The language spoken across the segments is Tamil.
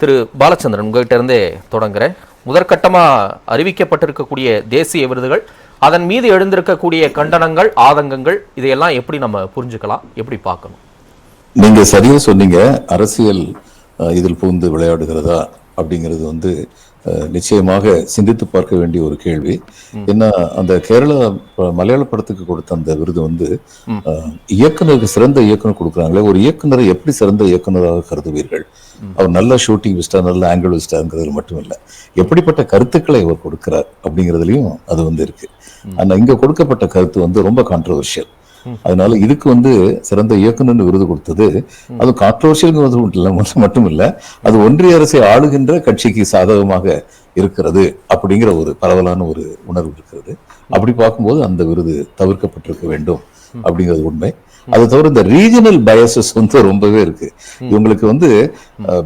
திரு பாலச்சந்திரன் உங்ககிட்ட இருந்தே தொடங்குறேன். முதற்கட்டமாக அறிவிக்கப்பட்டிருக்கக்கூடிய தேசிய விருதுகள் அதன் மீது எழுந்திருக்கக்கூடிய கண்டனங்கள் ஆதங்கங்கள் இதையெல்லாம் எப்படி நம்ம புரிஞ்சுக்கலாம் எப்படி பார்க்கணும்? நீங்கள் சரியா சொன்னீங்க. அரசியல் இதில் புகுந்து விளையாடுகிறதா? அப்படிங்கிறது வந்து நிச்சயமாக சிந்தித்து பார்க்க வேண்டிய ஒரு கேள்வி. ஏன்னா அந்த கேரளா மலையாள படத்துக்கு கொடுத்த அந்த விருது வந்து இயக்குனருக்கு சிறந்த இயக்குனர் கொடுக்குறாங்களே ஒரு இயக்குனரை எப்படி சிறந்த இயக்குனராக கருதுவீர்கள்? அவர் நல்ல ஷூட்டிங் விஸ்டா நல்ல ஆங்கிள் விஸ்டாங்கிறதுல மட்டும் இல்ல எப்படிப்பட்ட கருத்துக்களை அவர் கொடுக்கிறார் அப்படிங்கிறதுலயும் அது வந்து இருக்கு. ஆனா இங்க கொடுக்கப்பட்ட கருத்து வந்து ரொம்ப கான்ட்ரவர்ஷியல் அதனால இதுக்கு வந்து சிறந்த இயக்குனர் விருது கொடுத்தது. அது கான்ட்ரவர்ஷியல் மட்டும் இல்ல அது ஒன்றிய அரசை ஆளுகின்ற கட்சிக்கு சாதகமாக இருக்கிறது அப்படிங்கிற ஒரு பரவலான ஒரு உணர்வு இருக்கிறது. அப்படி பார்க்கும்போது அந்த விருது தவிர்க்கப்பட்டிருக்க வேண்டும் அப்படிங்கிறது உண்மை. அது தவிர இந்த ரீஜனல் பயசஸ் வந்து ரொம்பவே இருக்கு. இவங்களுக்கு வந்து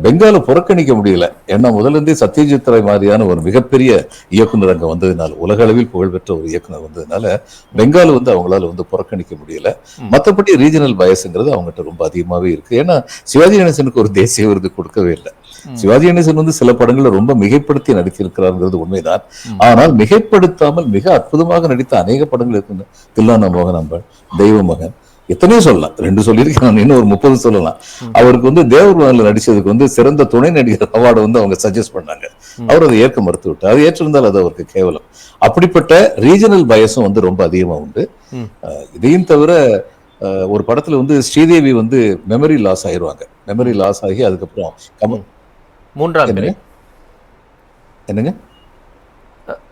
பெங்கால புறக்கணிக்க முடியல. ஏன்னா முதல்ல இருந்தே சத்யஜித் ராய் மாதிரியான ஒரு மிகப்பெரிய இயக்குனர் அங்க வந்ததுனால உலக அளவில் புகழ்பெற்ற ஒரு இயக்குனர் வந்ததுனால பெங்கால் வந்து அவங்களால வந்து புறக்கணிக்க முடியல. மத்தபடி ரீஜனல் பயஸ்ங்கிறது அவங்ககிட்ட ரொம்ப அதிகமாவே இருக்கு. ஏன்னா சிவாஜி கணேசனுக்கு ஒரு தேசிய விருது கொடுக்கவே இல்லை. சிவாஜி கணேசன் வந்து சில படங்களை ரொம்ப மிகைப்படுத்தி நடித்திருக்கிறார்ங்கிறது உண்மைதான். ஆனால் மிகைப்படுத்தாமல் மிக அற்புதமாக நடித்த அநேக படங்கள் இருக்கு தில்லானா மோகனாம்பல் தெய்வ மகன் எத்தனையோ சொல்லலாம். ரெண்டு சொல்லியிருக்கேன் நான் இன்னும் ஒரு முப்பது சொல்லலாம். அவருக்கு வந்து தேவர் நடிச்சதுக்கு வந்து சிறந்த துணை நடிகர் அவார்டு வந்து அவங்க சஜஸ்ட் பண்ணாங்க. அவர் அதை ஏற்க மறுத்து விட்டார் அது ஏற்றிருந்தால் அது அவருக்கு கேவலம். அப்படிப்பட்ட ரீஜனல் பயசும் வந்து ரொம்ப அதிகமா உண்டு. இதையும் தவிர ஒரு படத்துல வந்து ஸ்ரீதேவி வந்து மெமரி லாஸ் ஆயிருவாங்க. மெமரி லாஸ் ஆகி அதுக்கப்புறம் மூன்றாம் என்னங்க?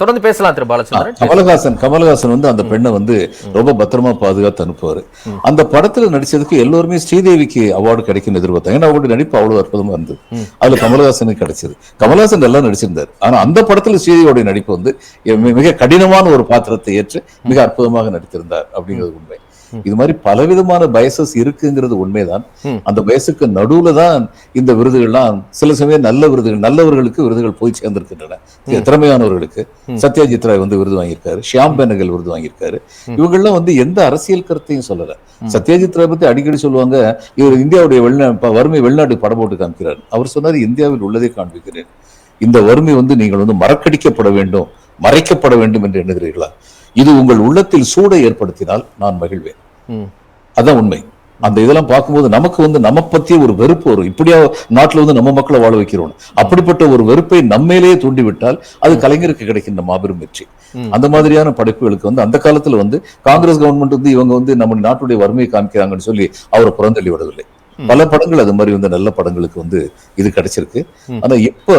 தொடர்ந்து பேசலாம் திரு பாலச்சந்திரன். கமலஹாசன் கமலஹாசன் வந்து அந்த பெண்ணை வந்து ரொம்ப பத்திரமா பாதுகாத்து அனுப்புவாரு. அந்த படத்துல நடிச்சதுக்கு எல்லோருமே ஸ்ரீதேவிக்கு அவார்டு கிடைக்கும்னு எதிர்பார்த்தாங்க. ஏன்னா அவருடைய நடிப்பு அவ்வளவு அற்புதமா இருந்தது. அதுல கமலஹாசனுக்கு கிடைச்சது. கமலஹாசன் நல்லா நடிச்சிருந்தார். ஆனா அந்த படத்துல ஸ்ரீதேவியோட நடிப்பு வந்து மிக கடினமான ஒரு பாத்திரத்தை ஏற்று மிக அற்புதமாக நடித்திருந்தார் அப்படிங்கிறது உண்மை. இது மாதிரி பலவிதமான பயசஸ் இருக்குங்கிறது உண்மைதான். அந்த பயசுக்கு நடுவுல தான் இந்த விருதுகள்லாம் சில சமயம் நல்ல விருதுகள் நல்லவர்களுக்கு விருதுகள் போய் சேர்ந்திருக்கின்றன. திறமையானவர்களுக்கு. சத்யஜித் ராய் வந்து விருது வாங்கியிருக்காரு. ஷியாம் பெனகல் விருது வாங்கியிருக்காரு. இவங்கெல்லாம் வந்து எந்த அரசியல் கருத்தையும் சொல்லல. சத்யஜித் ராய் பத்தி அடிக்கடி சொல்லுவாங்க இவர் இந்தியாவுடைய வெளிநா வறுமை வெளிநாட்டுக்கு படம் போட்டு காமிக்கிறார். அவர் சொன்னாரு இந்தியாவில் உள்ளதை காண்பிக்கிறேன். இந்த வறுமை வந்து நீங்கள் வந்து மறக்கடிக்கப்பட வேண்டும் மறைக்கப்பட வேண்டும் என்று எண்ணுகிறீர்களா? இது உங்கள் உள்ளத்தில் சூடை ஏற்படுத்தினால் நான் மகிழ்வேன். அதான் உண்மை. அந்த இதெல்லாம் பார்க்கும்போது நமக்கு வந்து நம்ம பத்திய ஒரு வெறுப்பு வரும். இப்படியா நாட்டுல வந்து நம்ம மக்களை வாழ வைக்கிறோம் அப்படிப்பட்ட ஒரு வெறுப்பை நம்மையிலேயே தூண்டிவிட்டால் அது கலைஞருக்கு கிடைக்கின்ற மாபெரும் வெற்றி. அந்த மாதிரியான படைப்புகளுக்கு வந்து அந்த காலத்துல வந்து காங்கிரஸ் கவர்மெண்ட் வந்து இவங்க வந்து நம்ம நாட்டுடைய வறுமையை காமிக்கிறாங்கன்னு சொல்லி அவரை புறந்தள்ளி விடவில்லை. பல படங்கள் அது மாதிரி வந்து நல்ல படங்களுக்கு வந்து இது கிடைச்சிருக்கு. ஆனா இப்ப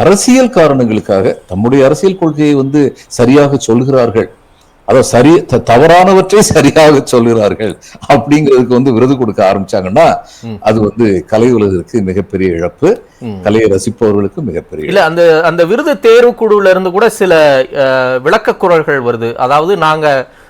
அரசியல் காரணங்களுக்காக தம்முடைய அரசியல் கொள்கையை வந்து சரியாக சொல்கிறார்கள். அதாவது சரி தவறானவற்றை சரியாக சொல்கிறார்கள் அப்படிங்கிறதுக்கு வந்து விருது கொடுக்க ஆரம்பிச்சாங்கன்னா. அது வந்து கலை உலகிற்கு மிகப்பெரிய இழப்பு. கலையை ரசிப்பவர்களுக்கு மிகப்பெரிய இல்ல அந்த அந்த விருது தேர்வு குழுல இருந்து கூட சில அஹ், விளக்கக் குரல்கள் வருது. அதாவது நாங்க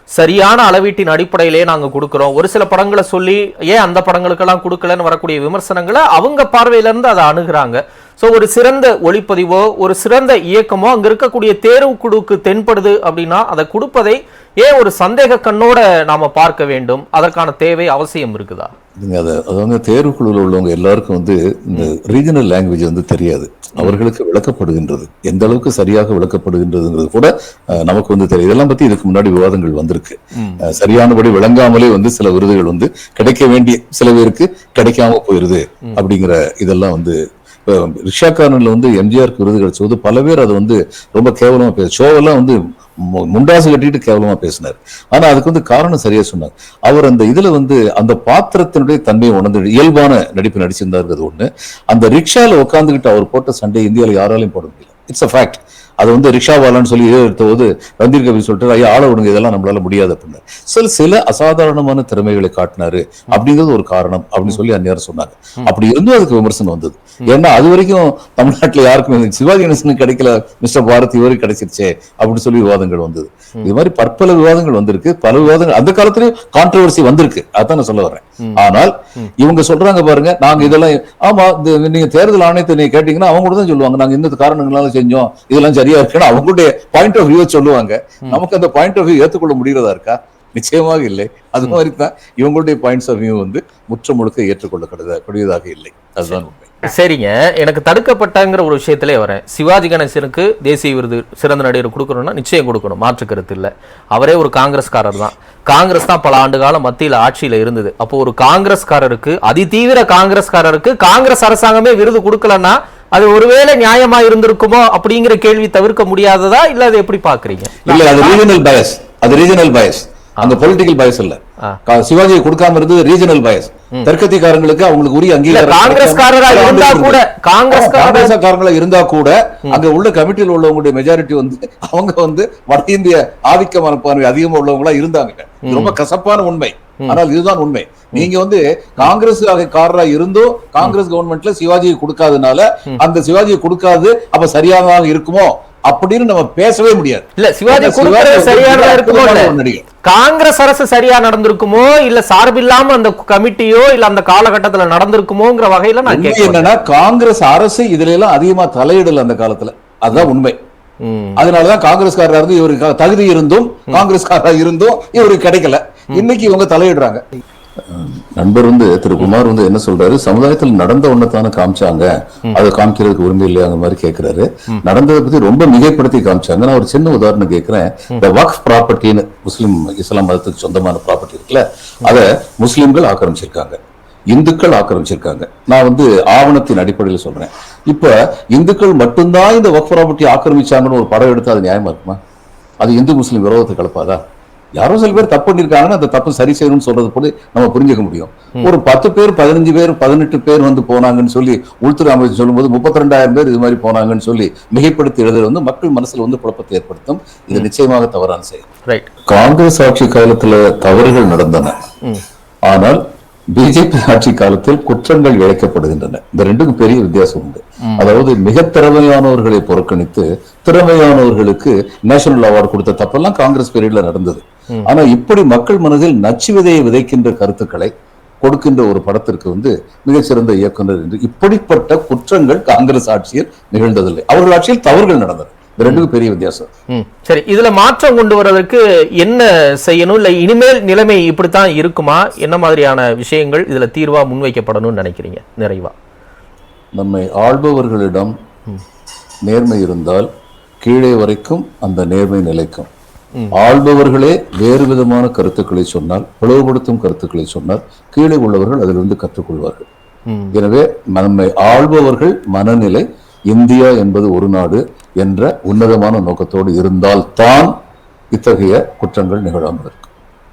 சரியான அளவீட்டின் அடிப்படையிலே நாங்க கொடுக்கிறோம். ஒரு சில படங்களை சொல்லி ஏன் அந்த படங்களுக்கெல்லாம் கொடுக்கலன்னு வரக்கூடிய விமர்சனங்களை அவங்க பார்வையில இருந்து அதை அணுகுறாங்க. சோ ஒரு சிறந்த ஒளிப்பதிவோ ஒரு சிறந்த இயக்கமோ அங்க இருக்கக்கூடிய தேர்வு குழுவுக்கு தென்படுது அப்படின்னா அதை கொடுப்பதை ஏன் ஒரு சந்தேக கண்ணோட நாம பார்க்க வேண்டும்? அதற்கான தேவை அவசியம் இருக்குதா? நீங்க அதை அதாவது தேர்வுக்குழுவில் உள்ளவங்க எல்லாருக்கும் வந்து இந்த ரீஜனல் லாங்குவேஜ் வந்து தெரியாது. அவர்களுக்கு விளக்கப்படுகின்றது. எந்த அளவுக்கு சரியாக விளக்கப்படுகின்றதுங்கிறது கூட நமக்கு வந்து தெரியும் இதெல்லாம் பத்தி இதுக்கு முன்னாடி விவாதங்கள் வந்திருக்கு. சரியானபடி விளங்காமலே வந்து சில விருதுகள் வந்து கிடைக்க வேண்டிய சில பேருக்கு கிடைக்காம போயிருது அப்படிங்கிற இதெல்லாம் வந்து ரிஷா கார்னர்ல வந்து எம்ஜிஆருக்கு விருது கிடைச்சது பல பேர் அதை வந்து ரொம்ப கேவலமா பேச ஷோவெல்லாம் வந்து மு- முண்டாசு கட்டிட்டு கேவலமா பேசினார். ஆனா அதுக்கு வந்து காரணம் சரியா சொன்னார். அவர் அந்த இதுல வந்து அந்த பாத்திரத்தினுடைய தன்மையை உணர்ந்து இயல்பான நடிப்பு நடிச்சிருந்தாருங்கிறது ஒண்ணு. அந்த ரிக்ஷால உட்காந்துக்கிட்டு அவர் போட்ட சண்டை இந்தியாவில் யாராலையும் போட முடியல. இட்ஸ் அ ஃபேக்ட் அது வந்து ரிக்ஷாவாலான்னு சொல்லி ஏதோ எடுத்த போது சொல்லிட்டு ஐயா ஆள விடுங்க இதெல்லாம் நம்மளால முடியாது அப்படின்னு சில சில அசாதாரணமான திறமைகளை காட்டினாரு அப்படிங்கிறது ஒரு காரணம் அப்படின்னு சொல்லி அந்நேரம் சொன்னாங்க. அப்படி இருந்தும் அதுக்கு விமர்சனம் வந்தது. ஏன்னா அது வரைக்கும் தமிழ்நாட்டுல யாருக்குமே சிவாஜி கணேசனுக்கு கிடைக்கல மிஸ்டர் பாரத் இவருக்கு கிடைச்சிருச்சே அப்படின்னு சொல்லி விவாதங்கள் வந்தது. இது மாதிரி பற்பல விவாதங்கள் வந்திருக்கு. பல விவாதங்கள் அந்த காலத்திலயும் கான்ட்ரவர்சி வந்திருக்கு. அதான் நான் சொல்ல வரேன் ஆனால் இவங்க சொல்றாங்க பாருங்க நாங்க இதெல்லாம் ஆமா இந்த நீங்க தேர்தல் ஆணையத்தை நீங்க கேட்டீங்கன்னா அவங்க கூட தான் சொல்லுவாங்க. நாங்க இந்த காரணங்களால செஞ்சோம் இதெல்லாம் சரியா இருக்குன்னு அவங்களுடைய பாயிண்ட் ஆஃப் வியூ சொல்லுவாங்க. நமக்கு அந்த பாயிண்ட் ஆஃப் வியூ ஏத்துக்கொள்ள முடியறதா இருக்கா? நிச்சயமாக இல்லை. அது மாதிரி தான் இவங்களுடைய பாயிண்ட்ஸ் ஆஃப் வியூ வந்து முற்ற முழுக்க ஏற்றுக்கொள்ளக்கூடியதாக இல்லை. அதுதான் உண்மை. சரிங்க. எனக்கு தடுக்கப்பட்டங்கிற ஒரு விஷயத்திலே வரேன். சிவாஜி கணேசனுக்கு தேசிய விருது சிறந்த நடிகர் கொடுக்கணும்னா நிச்சயம் கொடுக்கணும். மாற்று கருத்து இல்லை. அவரே ஒரு காங்கிரஸ்காரர் தான். காங்கிரஸ் தான் பல ஆண்டு காலம் மத்தியில் ஆட்சியில இருந்தது. அப்போ ஒரு காங்கிரஸ்காரருக்கு அதிதீவிர காங்கிரஸ்காரருக்கு காங்கிரஸ் அரசாங்கமே விருது கொடுக்கலன்னா அது ஒருவேளை நியாயமா இருந்திருக்குமோ அப்படிங்கிற கேள்வி தவிர்க்க முடியாததா? இல்ல அதை எப்படி பாக்குறீங்க இல்ல அது ரீஜனல் பயஸ் அது ரீஜனல் பயஸ் அந்த பொலிட்டிக்கல் பயஸ் இல்ல. சிவாஜியை கொடுக்காம இருந்தது ரீஜனல் பயஸ் தெற்கத்திக்காரங்களுக்கு அவங்களுக்கு உரிய அங்கீகாரம் காங்கிரஸ்காரரா இருந்தா. கூட காங்கிரஸ்காரர் காங்கிரஸ்காரங்களா இருந்தா கூட அங்க உள்ள கமிட்டியில் உள்ளவங்களுடைய மெஜாரிட்டி வந்து அவங்க வந்து வட இந்திய ஆதிக்க மனப்பான்மை அதிகமா உள்ளவங்களா இருந்தாங்க. ரொம்ப கசப்பான உண்மை. ஆனால் இதுதான் உண்மை. நீங்க வந்து காங்கிரஸ் காரரா இருந்தோ காங்கிரஸ் கவர்மெண்ட்ல சிவாஜியை கொடுக்காதனால அந்த சிவாஜியை கொடுக்காது அப்ப சரியானதாக இருக்குமோ அப்படின்னு நம்ம பேசவே முடியாது. இல்ல சிவாஜி சரியானதா இருக்குமோ. காங்கிரஸ் அரசு சரியா நடந்திருக்குமோ இல்ல சார்பில்லாம அந்த கமிட்டியோ இல்ல அந்த காலகட்டத்துல நடந்திருக்குமோங்கிற வகையில நான் என்னன்னா காங்கிரஸ் அரசு இதுல எல்லாம் அதிகமா தலையிடல அந்த காலத்துல. அதுதான் உண்மை. அதனாலதான் காங்கிரஸ்காரரா இருந்து இவருக்கு தகுதி இருந்தும் காங்கிரஸ்காரரா இருந்தும் இவருக்கு கிடைக்கல. இன்னைக்கு இவங்க தலையிடுறாங்க. நண்பர் வந்து திரு குமார் வந்து என்ன சொல்றாரு? சமுதாயத்தில் நடந்த ஒண்ணத்தானே காமிச்சாங்க. அதை காமிக்கிறதுக்கு உரிமை இல்லையா அந்த மாதிரி கேக்குறாரு. நடந்ததை பத்தி ரொம்ப மிகைப்படுத்தி காமிச்சாங்க. நான் ஒரு சின்ன உதாரணம் கேட்கிறேன் இந்த வக்ஃப் ப்ராப்பர்ட்டின்னு முஸ்லிம் இஸ்லாம் மதத்துக்கு சொந்தமான ப்ராப்பர்ட்டி இருக்குல்ல? அதை முஸ்லிம்கள் ஆக்கிரமிச்சிருக்காங்க. இந்துக்கள் ஆக்கிரமிச்சிருக்காங்க. நான் வந்து ஆவணத்தின் அடிப்படையில் சொல்றேன். இப்ப இந்துக்கள் மட்டும்தான் இந்த வக்ஃப் ப்ராப்பர்ட்டி ஆக்கிரமிச்சாங்கன்னு ஒரு படம் எடுத்தா அது நியாயமா இருக்குமா? அது இந்து முஸ்லிம் விரோதத்தை கலப்பாதா? யாரோ சில பேர் தப்பு பண்ணிருக்காங்கன்னா அந்த தப்பு சரி செய்யணும்னு சொல்றது போல நம்ம புரிஞ்சுக்க முடியும். ஒரு பத்து பேர் பதினஞ்சு பேர் பதினெட்டு பேர் வந்து போனாங்கன்னு சொல்லி உள்துறை அமைச்சர் சொல்லும்போது முப்பத்தி ரெண்டாயிரம் பேர் இது மாதிரி போனாங்கன்னு சொல்லி மிகைப்படுத்தி எழுதுறது வந்து மக்கள் மனசுல வந்து குழப்பத்தை ஏற்படுத்தும். இது நிச்சயமாக தவறான செயல். காங்கிரஸ் ஆட்சி காலத்துல தவறுகள் நடந்தன. ஆனால் பிஜேபி ஆட்சி காலத்தில் குற்றங்கள் இழைக்கப்படுகின்றன. இந்த ரெண்டுக்கும் பெரிய வித்தியாசம் உண்டு. அதாவது மிக திறமையானவர்களை புறக்கணித்து திறமையானவர்களுக்கு நேஷனல் அவார்டு கொடுத்த தப்பெல்லாம் காங்கிரஸ் பீரியட்ல நடந்தது. ஆனா இப்படி மக்கள் மனதில் நச்சு விதையை விதைக்கின்ற கருத்துக்களை கொடுக்கின்ற ஒரு படத்திற்கு வந்து மிகச்சிறந்த இயக்குனர் என்று இப்படிப்பட்ட குற்றங்கள் காங்கிரஸ் ஆட்சியில் நிகழ்ந்ததில்லை. அவர்கள் ஆட்சியில் தவறுகள் நடந்தது. இந்த ரெண்டுக்கும் பெரிய வித்தியாசம். சரி இதுல மாற்றம் கொண்டு வர்றதுக்கு என்ன செய்யணும்? இல்ல இனிமேல் நிலைமை இப்படித்தான் இருக்குமா? என்ன மாதிரியான விஷயங்கள் இதுல தீர்வா முன்வைக்கப்படணும்னு நினைக்கிறீங்க? நிறைவா. நம்மை ஆள்பவர்களிடம் நேர்மை இருந்தால் கீழே வரைக்கும் அந்த நேர்மை நிலைக்கும். ஆள்பவர்களே வேறு விதமான கருத்துக்களை சொன்னால் பிளவுபடுத்தும் கருத்துக்களை சொன்னால் கீழே உள்ளவர்கள் அதிலிருந்து கற்றுக்கொள்வார்கள். எனவே நம்மை ஆள்பவர்கள் மனநிலை இந்தியா என்பது ஒரு நாடு என்ற உன்னதமான நோக்கத்தோடு இருந்தால் தான் இத்தகைய குற்றங்கள் நிகழாமல் இருக்கும்